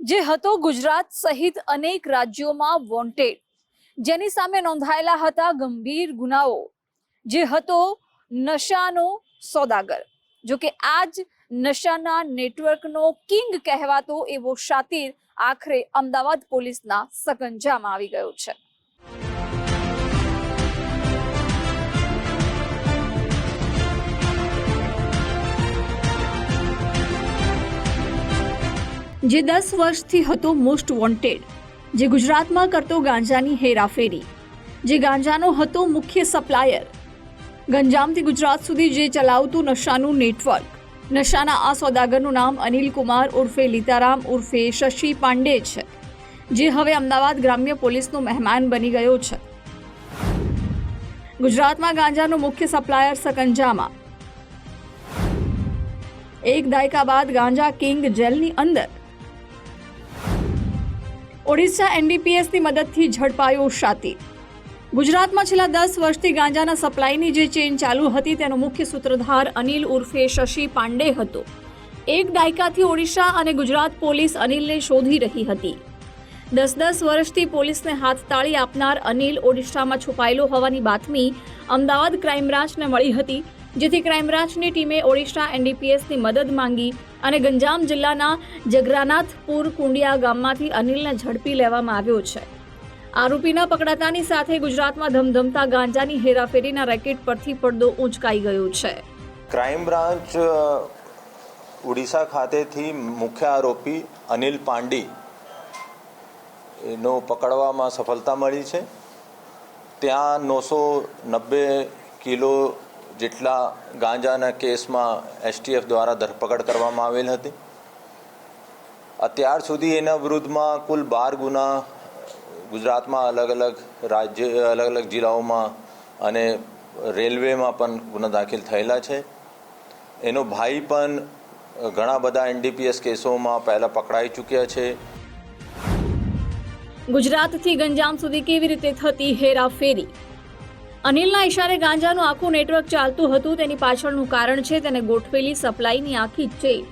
જે હતો ગુજરાત સહિત અનેક રાજ્યોમાં વોન્ટેડ જેની સામે નોંધાયેલા હતા ગંભીર ગુનાઓ. જે હતો નશાનો સોદાગર. જો કે આજ નશાના નેટવર્કનો કિંગ કહેવાતો એવો શાતીર આખરે અમદાવાદ પોલીસના સકંજામાં આવી ગયો છે. જે દસ વર્ષથી હતો મોસ્ટ વોન્ટેડ જે ગુજરાતમાં કરતો ગાંજાની હેરાફેરી, જે ગાંજાનો હતો મુખ્ય સપ્લાયર ગંજામથી ગુજરાત સુધી જે ચલાવતું નશાનું નેટવર્ક નશાના આ સોદાગરનું નામ અનિલ કુમાર ઉર્ફે લીતારામ ઉર્ફે શશી પાંડે છે, જે હવે અમદાવાદ ગ્રામ્ય પોલીસનો મહેમાન બની ગયો છે. ગુજરાતમાં ગાંજાનો મુખ્ય સપ્લાયર સકંજામાં. એક દાયકા બાદ ગાંજા કિંગ જેલની અંદર ઓડિશા એનડીપીએસની મદદથી ઝડપાયો શાતી. ગુજરાતમાં છેલ્લા દસ વર્ષથી ગાંજાના સપ્લાયની જે ચેઇન ચાલુ હતી તેનો મુખ્ય સૂત્રધાર અનિલ ઉર્ફે શશી પાંડે હતો. એક દાયકાથી ઓડિશા અને ગુજરાત પોલીસ અનિલને શોધી રહી હતી. દસ દસ વર્ષથી પોલીસને હાથ તાળી આપનાર અનિલ ઓડિશામાં છુપાયેલો હોવાની બાતમી અમદાવાદ ક્રાઇમ બ્રાન્ચને મળી હતી જેથી ક્રાઇમબ્રાન્ચની ટીમે ઓડિશા એનડીપીએસની મદદ માંગી અને ગંજામ જિલ્લાના જગરાનાથપુર કુંડિયા ગામમાંથી અનિલને ઝડપી લેવામાં આવ્યો છે. આરોપીના પકડાતાની સાથે ગુજરાતમાં ધમધમતા ગાંજાની હેરાફેરીના રેકેટ પરથી પડદો ઊંચકાઈ ગયો છે. ક્રાઇમ બ્રાન્ચ ઓડિશા ખાતેથી મુખ્ય આરોપી અનિલ પાંડી એનો પકડવામાં સફળતા મળી છે. ત્યાં નવસો નબ્બે કિલો જેટલા ગાંજાના કેસમાં એસટીએફ દ્વારા ધરપકડ કરવામાં આવેલ હતી. અત્યાર સુધી એના વિરુદ્ધમાં કુલ બાર ગુના ગુજરાતમાં અલગ અલગ રાજ્ય, અલગ અલગ જિલ્લાઓમાં અને રેલવેમાં પણ ગુના દાખલ થયેલા છે. એનો ભાઈ પણ ઘણા બધા એનડીપીએસ કેસોમાં પહેલાં પકડાઈ ચૂક્યા છે. ગુજરાતથી ગંજામ સુધી કેવી રીતે થતી હેરાફેરી? અનિલના ઇશારે ગાંજાનું આખું નેટવર્ક ચાલતું હતું. તેની પાછળનું કારણ છે તેને ગોઠવેલી સપ્લાયની આખી ચેઇન.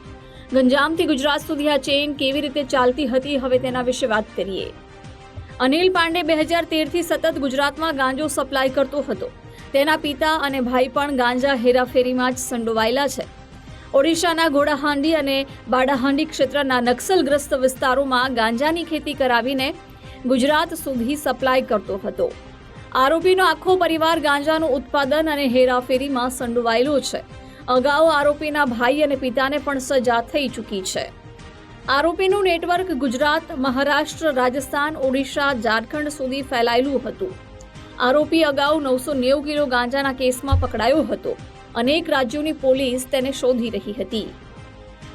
ગંજામથી ગુજરાત સુધી આ ચેઇન કેવી રીતે ચાલતી હતી હવે તેના વિશે વાત કરીએ. અનિલ પાંડે બે હજાર તેરથી સતત ગુજરાતમાં ગાંજો સપ્લાય કરતો હતો. તેના પિતા અને ભાઈ પણ ગાંજા હેરાફેરીમાં જ સંડોવાયેલા છે. ઓડિશાના ઘોડાહાંડી અને બાડાહાંડી ક્ષેત્રના નક્સલગ્રસ્ત વિસ્તારોમાં ગાંજાની ખેતી કરાવીને ગુજરાત સુધી સપ્લાય કરતો હતો. આરોપીનો આખો પરિવાર ગાંજાનું ઉત્પાદન અને હેરાફેરીમાં સંડોવાયેલો છે. અગાઉ આરોપીના ભાઈ અને પિતાને પણ સજા થઈ ચૂકી છે. આરોપીનું નેટવર્ક ગુજરાત, મહારાષ્ટ્ર, રાજસ્થાન, ઓડિશા, ઝારખંડ સુધી ફેલાયેલું હતું. આરોપી અગાઉ નવસો નેવું કિલો ગાંજાના કેસમાં પકડાયો હતો. અનેક રાજ્યોની પોલીસ તેને શોધી રહી હતી.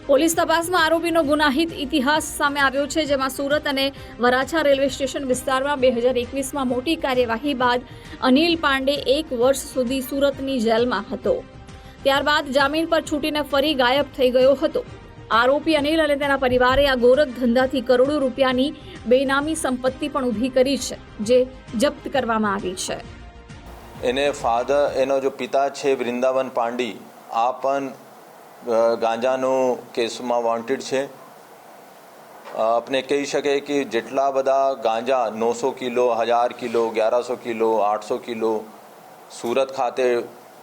પોલીસ તપાસમાં આરોપીનો ગુનાહિત ઇતિહાસ સામે આવ્યો છે, જેમાં સુરત અને વરાછા રેલવે સ્ટેશન વિસ્તારમાં બે હજાર એકવીસમાં મોટી કાર્યવાહી બાદ અનિલ પાંડે એક વર્ષ સુધી સુરતની જેલમાં હતો. ત્યારબાદ જામીન પર છૂટીને ફરી ગાયબ થઈ ગયો હતો. આરોપી અનિલ અને તેના પરિવારે આ ગોરખ ધંધાથી કરોડો રૂપિયાની બેનામી સંપત્તિ પણ ઊભી કરી છે, જે જપ્ત કરવામાં આવી છે. એને ફાધર, એનો જો પિતા છે વૃંદાવન પાંડી, આ પણ ગાંજાનો કેસમાં વોન્ટેડ છે. આપણે કહી શકે કે જેટલા બધા ગાંજા નવસો કિલો, હજાર કિલો, ગ્યારસો કિલો, આઠસો કિલો સુરત ખાતે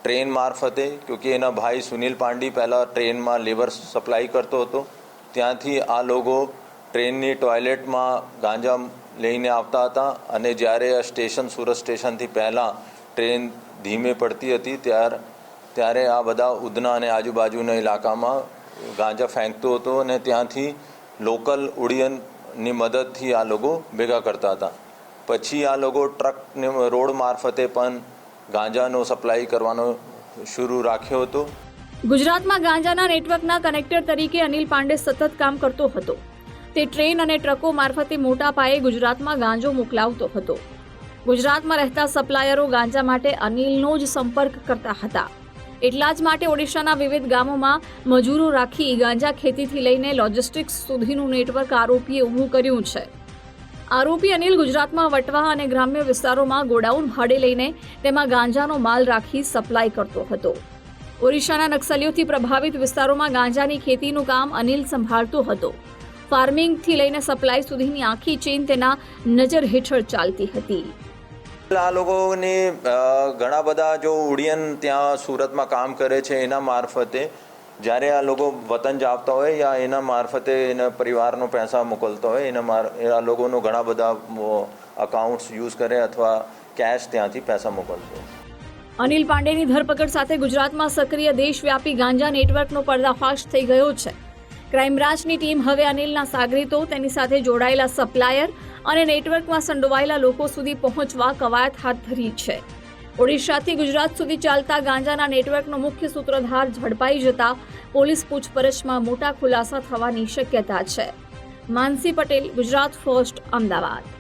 ટ્રેન મારફતે કે એના ભાઈ સુનિલ પાંડી પહેલાં ટ્રેનમાં લેબર સપ્લાય કરતો હતો, ત્યાંથી આ લોકો ટ્રેનની ટોયલેટમાં ગાંજા લઈને આવતા હતા અને જ્યારે આ સ્ટેશન સુરત સ્ટેશનથી પહેલાં ટ્રેન ધીમે પડતી હતી, ત્યાર ત્યારે આ બધા ઉધના અને આજુબાજુના ઇલાકામાં ગાંજા ફેંકતો હતો અને ત્યાંથી લોકલ ઉડિયનની મદદથી આ લોકો ભેગા કરતા હતા. પછી આ લોકો ટ્રકને રોડ મારફતે પણ ગાંજાનો સપ્લાય કરવાનો શરૂ રાખ્યો હતો. ગુજરાતમાં ગાંજાના નેટવર્કના કનેક્ટર તરીકે અનિલ પાંડે સતત કામ કરતો હતો. તે ટ્રેન અને ટ્રકો મારફતે મોટા પાયે ગુજરાતમાં ગાંજો મોકલાવતો હતો. ગુજરાતમાં રહેતા સપ્લાયરો ગાંજા માટે અનિલનો જ સંપર્ક કરતા હતા. એટલા જ માટે ઓડિશાના વિવિધ ગામોમાં મજૂરો રાખી ગાંજા ખેતીથી લઈને લોજિસ્ટિક્સ સુધીનું નેટવર્ક આરોપીએ ઊભું કર્યું છે. આરોપી અનિલ ગુજરાતમાં વટવા અને ગ્રામ્ય વિસ્તારોમાં ગોડાઉન ભાડે લઈને તેમાં ગાંજાનો માલ રાખી સપ્લાય કરતો હતો. ઓડિશાના નક્સલીઓથી પ્રભાવિત વિસ્તારોમાં ગાંજાની ખેતીનું કામ અનિલ સંભાળતો હતો. ફાર્મિંગથી લઈને સપ્લાય સુધીની આખી ચેઇન તેના નજર હેઠળ ચાલતી હતી. આ લોકોને ઘણા બધા જો ઉડિયન ત્યાં સુરતમાં કામ કરે છે એના મારફતે, જ્યારે આ લોકો વતન જાવતા હોય યા એના મારફતે એના પરિવારનો પૈસા મોકલતા હોય, એના માર આ લોકોનો ઘણા બધા અકાઉન્ટ્સ યુઝ કરે અથવા કેશ ત્યાંથી પૈસા મોકલતો અનિલ પાંડેની ધરપકડ સાથે ગુજરાતમાં સક્રિય દેશવ્યાપી ગાંજા નેટવર્કનો પર્દાફાશ થઈ ગયો છે. ક્રાઇમ બ્રાન્ચની ટીમ હવે અનિલના સાગરીતો, તેની સાથે જોડાયેલા સપ્લાયર અને નેટવર્કમાં સંડોવાયેલા લોકો સુધી પહોંચવા કવાયત હાથ ધરી છે. ઓડિશાથી ગુજરાત સુધી ચાલતા ગાંજાના નેટવર્કનો મુખ્ય સૂત્રધાર ઝડપાઈ જતા પોલીસ પૂછપરછમાં મોટા ખુલાસા થવાની શક્યતા છે. માનસી પટેલ, ગુજરાત ફર્સ્ટ, અમદાવાદ.